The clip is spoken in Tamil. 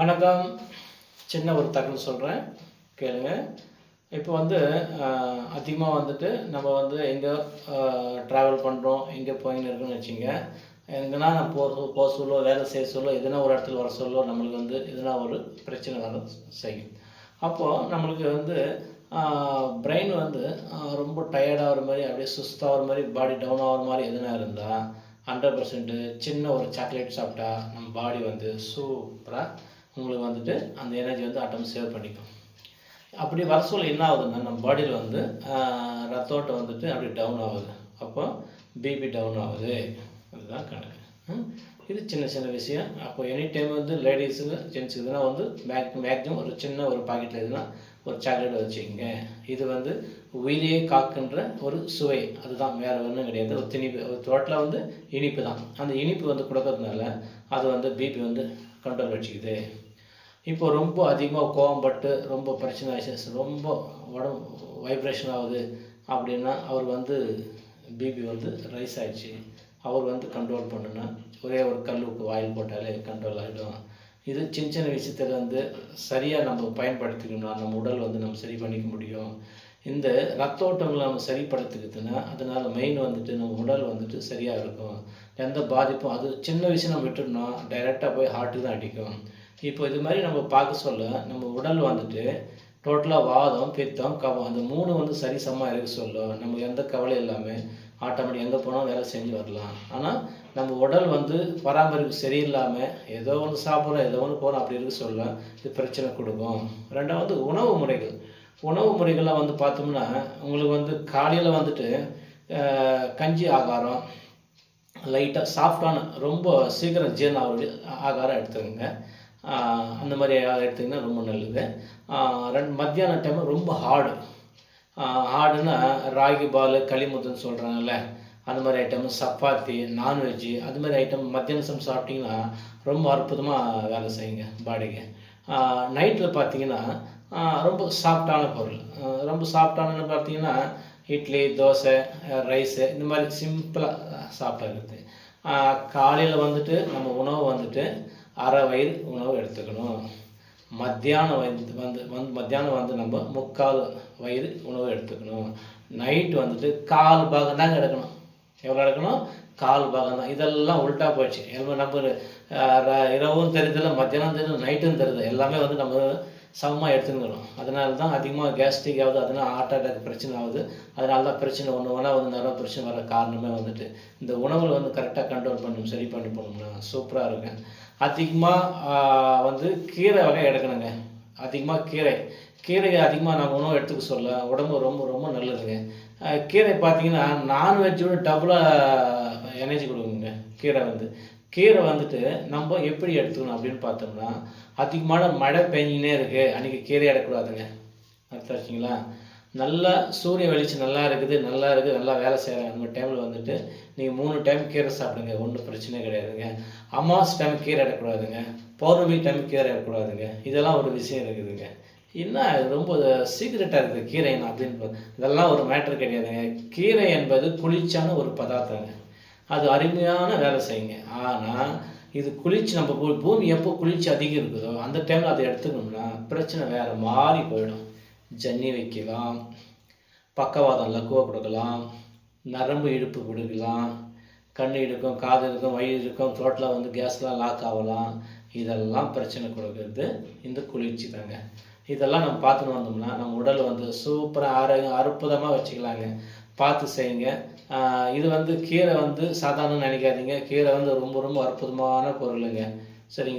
வணக்கம். சின்ன ஒரு தகவல் சொல்கிறேன் கேளுங்க. இப்போ வந்து அதிகமாக வந்துட்டு நம்ம வந்து எங்கே ட்ராவல் பண்ணுறோம் எங்கே போயின்னு இருக்குன்னு வச்சுங்க. எங்கன்னா நான் போக போக சொல்ல வேலை செய்ய சொல்ல எதுனா ஒரு இடத்துல வர சொல்லோ நம்மளுக்கு வந்து எதுனா ஒரு பிரச்சனை வர செய்யும். அப்போது நம்மளுக்கு வந்து பிரெயின் வந்து ரொம்ப டயர்டாகிற மாதிரி அப்படியே சுஸ்தாகிற மாதிரி பாடி டவுன் ஆகிற மாதிரி எதுனா இருந்தால் ஹண்ட்ரட் பர்சன்ட்டு சின்ன ஒரு சாக்லேட் சாப்பிட்டா நம்ம பாடி வந்து சூப்பராக உங்களுக்கு வந்துட்டு அந்த எனர்ஜி வந்து ஆட்டம் சேவ் பண்ணிக்கும். அப்படி வர சொல்ல என்ன ஆகுதுன்னா நம்ம பாடியில் வந்து ரத்தோட்டம் வந்துட்டு அப்படி டவுன் ஆகுது. அப்போ பிபி டவுன் ஆகுது. அதுதான் கணக்கு. இது சின்ன சின்ன விஷயம். அப்போ எனி டைம் வந்து லேடிஸுக்கு ஜென்ஸுக்கு இதுனா வந்து மேக் மேக்ஸிமம் ஒரு சின்ன ஒரு பாக்கெட்டில் இதுனா ஒரு சாக்லேட் வச்சுக்கோங்க. இது வந்து உயிரையே காக்குன்ற ஒரு சுவை. அதுதான். வேறு ஒன்றும் கிடையாது. ஒரு திணிப்பு. ஒரு தோட்டில் வந்து இனிப்பு தான். அந்த இனிப்பு வந்து கொடுக்கறதுனால அது வந்து பிபி வந்து கண்ட்ரோல் வச்சுக்குது. இப்போ ரொம்ப அதிகமாக கோவம்பட்டு ரொம்ப பிரச்சனை ஆயிடுச்சு. ரொம்ப உடம்பு வைப்ரேஷன் ஆகுது அப்படின்னா அவர் வந்து பிபி வந்து ரைஸ் ஆகிடுச்சு அவர் வந்து கண்ட்ரோல் பண்ணுனா கல் போட்டாலே கண்ட்ரோல் ஆகிடும் இது சின்ன சின்ன விஷயத்தில் வந்து சரியாக நம்ம பயன்படுத்திக்கணும்னா நம்ம உடல் வந்து நம்ம சரி பண்ணிக்க முடியும். இந்த ரத்த ஓட்டங்களை நம்ம சரிப்படுத்திக்கிதுன்னா அதனால் மெயின் வந்துட்டு நம்ம உடல் வந்துட்டு சரியாக இருக்கும். எந்த பாதிப்பும் அது சின்ன விஷயம் நம்ம விட்டுட்டோம்னா டைரெக்டாக போய் ஹார்ட்டு தான் அடிக்கும். இப்போ இது மாதிரி நம்ம பார்க்க சொல்ல நம்ம உடல் வந்துட்டு டோட்டலாக வாதம் பித்தம் கவம் அந்த மூணு வந்து சரிசமாக இருக்க சொல்லும். நம்ம எந்த கவலை இல்லாமல் ஆட்டோமேட்டிக் எங்கே போனாலும் வேலை செஞ்சு வரலாம். ஆனால் நம்ம உடல் வந்து பராமரிப்பு சரியில்லாமல் ஏதோ ஒன்று சாப்பிட்றோம் ஏதோ ஒன்று போகிறோம் அப்படி இருக்கு சொல்ல இது பிரச்சனை கொடுக்கும். ரெண்டாவது உணவு முறைகள். உணவு முறைகள்லாம் வந்து பார்த்தோம்னா உங்களுக்கு வந்து காலையில் வந்துட்டு கஞ்சி ஆகாரம் லைட்டாக சாஃப்டான ரொம்ப சீக்கிரம் ஜீரணம் ஆகிற ஆகாரம் எடுத்துக்கோங்க. அந்த மாதிரி எடுத்திங்கன்னா ரொம்ப நல்லது. ரெண்டு மத்தியான டைம் ரொம்ப ஹார்டு ஹார்டுன்னா ராகி பால் களிமுத்துன்னு சொல்கிறாங்கல்ல அந்த மாதிரி ஐட்டம் சப்பாத்தி நான்வெஜ்ஜு அது மாதிரி ஐட்டம் மத்தியான சம் சாப்பிட்டிங்கன்னா ரொம்ப அற்புதமாக வேலை செய்யுங்க பாடிக்கு நைட்டில் பார்த்தீங்கன்னா ரொம்ப சாஃப்டான பொருள். ரொம்ப சாஃப்டானு பார்த்தீங்கன்னா இட்லி தோசை ரைஸு இந்த மாதிரி சிம்பிளாக சாப்பிட்றது. காலையில் வந்துட்டு நம்ம உணவு வந்துட்டு அரை வயிறு உணவு எடுத்துக்கணும். மத்தியானம் வந்து வந்து வந்து மத்தியானம் வந்து நம்ம முக்கால் வயிறு உணவு எடுத்துக்கணும். நைட் வந்துட்டு கால் பாகம் தாங்க எடுக்கணும். எவ்வளோ எடுக்கணும்? கால் பாகம் தான். இதெல்லாம் உள்டா போச்சு எல்லாம் நம்ம ர- இரவும் தெரியுதில்ல மத்தியானம் தெரியுது நைட்டும் தெரியுது. எல்லாமே வந்து நம்ம சமமாக எடுத்துக்கிறோம் அதனால தான் அதிகமாக கேஸ்ட்ரிக் ஆகுது அதனால ஹார்ட் அட்டாக் பிரச்சனை ஆகுது. அதனால தான் பிரச்சனை ஒன்று ஒன்றா வந்து நிறைய பிரச்சனை வர காரணமே வந்துட்டு இந்த உணவுல வந்து கரெக்டாக கண்ட்ரோல் பண்ணணும் சரி பண்ணி போனோம்னா சூப்பராக இருக்கும். அதிகமாக வந்து கீரை வகை எடுக்கணுங்க. அதிகமாக கீரை. கீரை அதிகமாக நம்ம உணவு எடுத்துக்க சொல்ல உடம்பு ரொம்ப ரொம்ப நல்லதுங்க. கீரை பார்த்தீங்கன்னா நான்வெஜ்ஜோட டபுளாக எனர்ஜி கொடுக்குங்க கீரை வந்து. கீரை வந்துட்டு நம்ம எப்படி எடுத்துக்கணும் அப்படின்னு பார்த்தோம்னா அதிகமான மழை பெஞ்சினே இருக்குது அன்றைக்கி கீரை எடுக்கக்கூடாதுங்க அர்த்தம் வச்சிங்களா? நல்லா சூரிய வெளிச்சம் நல்லா இருக்குது நல்லா இருக்குது நல்லா வேலை செய்கிறாங்க அந்த டைமில் வந்துட்டு நீங்கள் மூணு டைம் கீரை சாப்பிடுங்க ஒன்றும் பிரச்சனை கிடையாதுங்க. அமாவாசை டைம் கீரை எடுக்கக்கூடாதுங்க பௌர்ணமி டைம் கீரை எடுக்கக்கூடாதுங்க இதெல்லாம் ஒரு விஷயம் இருக்குதுங்க. என்ன ரொம்ப சீக்ரெட்டாக இருக்குது கீரை அப்படின்னு இதெல்லாம் ஒரு மேட்ரு கிடையாதுங்க. கீரை என்பது குளிர்ச்சியான ஒரு பதார்த்தங்க. அது அருமையான வேலை செய்யுங்க. ஆனால் இது குளிர்ச்சி நம்ம பூ- பூமி எப்போ குளிர்ச்சி அதிகம் இருக்குதோ அந்த டைமில் அதை எடுத்துக்கணும்னா பிரச்சனை வேறு மாறி போயிடும். ஜன்னி வைக்கலாம் பக்கவாதம் லக்குவா கொடுக்கலாம் நரம்பு இழுப்பு கொடுக்கலாம் கண் இழுக்கும் காது இருக்கும் வயிறு இருக்கும் தோட்டில் வந்து கேஸ்லாம் லாக் ஆகலாம். இதெல்லாம் பிரச்சனை கொடுக்கறது இந்த குளிர்ச்சி தாங்க. இதெல்லாம் நம்ம பார்த்துன்னு வந்தோம்னா நம்ம உடல் வந்து சூப்பராக ஆரோக்கியம் அற்புதமாக வச்சுக்கலாங்க. பார்த்து செய்யுங்க. இது வந்து கீரை வந்து சாதாரண நினைக்காதீங்க. கீரை வந்து ரொம்ப ரொம்ப அற்புதமான பொருளுங்க. சரிங்க